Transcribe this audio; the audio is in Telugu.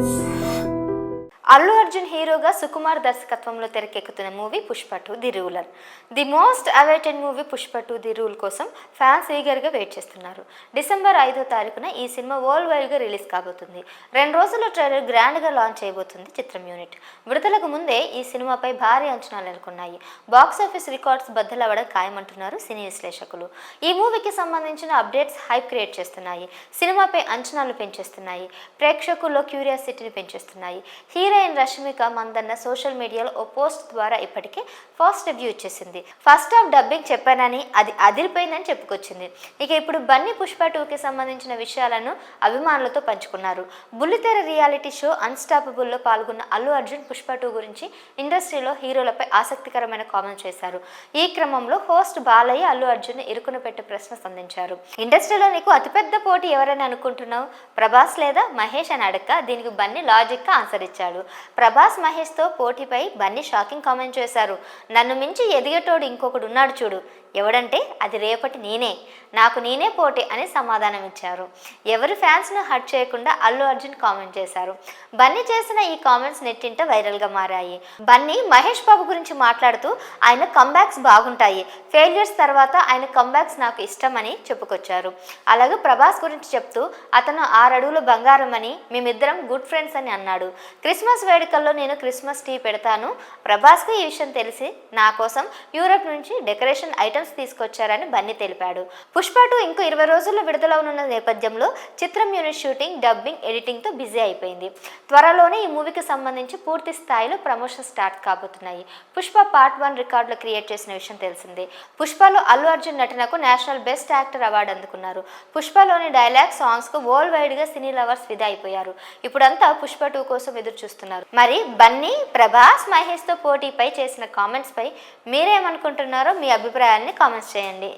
Bye. అల్లు అర్జున్ హీరోగా సుకుమార్ దర్శకత్వంలో తెరకెక్కుతున్న movie Pushpa two the ruler. The most awaited movie Pushpa two the rule కోసం ఫ్యాన్స్ ఈగర్గా వెయిట్ చేస్తున్నారు. డిసెంబర్ ఐదో తారీఖున ఈ సినిమా వరల్డ్ వైడ్గా రిలీజ్ కాబోతుంది. రెండు రోజుల ట్రైలర్ గ్రాండ్గా లాంచ్ చేయబోతుంది చిత్రం యూనిట్. విడుదలకు ముందే ఈ సినిమాపై భారీ అంచనాలు నెలకొన్నాయి. బాక్స్ ఆఫీస్ రికార్డ్స్ బద్దలవ్వడం ఖాయమంటున్నారు సినీ విశ్లేషకులు. ఈ మూవీకి సంబంధించిన అప్డేట్స్ హైప్ క్రియేట్ చేస్తున్నాయి. సినిమాపై అంచనాలు పెంచేస్తున్నాయి. ప్రేక్షకుల్లో క్యూరియాసిటీని పెంచేస్తున్నాయి. Hero heroine Rashmika Mandanna social మీడియాలో ఓ పోస్ట్ ద్వారా ఇప్పటికే ఫస్ట్ రివ్యూ ఇచ్చేసింది. ఫస్ట్ హాఫ్ డబ్బింగ్ చెప్పానని అది అదిరిపోయిందని చెప్పుకొచ్చింది. ఇక ఇప్పుడు బన్నీ పుష్ప టూకి సంబంధించిన విషయాలను అభిమానులతో పంచుకున్నారు. బుల్లితెర రియాలిటీ షో అన్స్టాపబుల్లో పాల్గొన్న అల్లు అర్జున్ పుష్ప టూ గురించి ఇండస్ట్రీలో హీరోలపై ఆసక్తికరమైన కామెంట్ చేశారు. ఈ క్రమంలో హోస్ట్ బాలయ్య అల్లు అర్జున్ ఇరుకున పెట్టే ప్రశ్న సంధించారు. ఇండస్ట్రీలో నీకు అతిపెద్ద పోటీ ఎవరని అనుకుంటున్నావు? ప్రభాస్ లేదా మహేష్ అని అడక్క దీనికి బన్నీ లాజిక్గా ఆన్సర్ ఇచ్చాడు. ప్రభాస్ మహేష్తో పోటీపై బన్నీ షాకింగ్ కామెంట్ చేశారు. నన్ను మించి ఎదిగేటోడు ఇంకొకడు ఉన్నాడు చూడు. ఎవడంటే అది రేపటి నేనే. నాకు నేనే పోటీ అని సమాధానం ఇచ్చారు. ఎవరి ఫ్యాన్స్ను హర్ట్ చేయకుండా అల్లు అర్జున్ కామెంట్ చేశారు. బన్నీ చేసిన ఈ కామెంట్స్ నెట్టింట వైరల్గా మారాయి. బన్నీ మహేష్ బాబు గురించి మాట్లాడుతూ ఆయన కంబ్యాక్స్ బాగుంటాయి. ఫెయిల్యూర్స్ తర్వాత ఆయన కంబ్యాక్స్ నాకు ఇష్టమని చెప్పుకొచ్చారు. అలాగే ప్రభాస్ గురించి చెప్తూ అతను ఆరు బంగారం అని మేమిద్దరం గుడ్ ఫ్రెండ్స్ అని అన్నాడు. క్రిస్మస్ వేడుకల్లో నేను క్రిస్మస్ టీ పెడతాను. ప్రభాస్కు ఈ విషయం తెలిసి నా కోసం యూరప్ నుంచి డెకరేషన్ ఐటమ్స్ తీసుకొచ్చారని బన్నీ తెలిపాడు. పుష్ప టూ ఇంకో ఇరవై రోజుల్లో విడుదలవునున్న నేపథ్యంలో చిత్రం యూనిట్ షూటింగ్ డబ్బింగ్ ఎడిటింగ్తో బిజీ అయిపోయింది. త్వరలోనే ఈ మూవీకి సంబంధించి పూర్తి స్థాయిలో ప్రమోషన్ స్టార్ట్ కాబోతున్నాయి. పుష్ప పార్ట్ వన్ రికార్డులు క్రియేట్ చేసిన విషయం తెలిసిందే. పుష్పలో అల్లు అర్జున్ నటనకు నేషనల్ బెస్ట్ యాక్టర్ అవార్డు అందుకున్నారు. పుష్పలోని డైలాగ్ సాంగ్స్కు వరల్డ్ వైడ్గా సినీ లవర్స్ ఫిదా అయిపోయారు. ఇప్పుడంతా పుష్ప టూ కోసం ఎదురు చూస్తున్నారు. మరి బన్నీ ప్రభాస్ మహేష్తో పోటీపై చేసిన కామెంట్స్పై మీరేమనుకుంటున్నారో మీ అభిప్రాయాన్ని కామెంట్స్ చేయండి.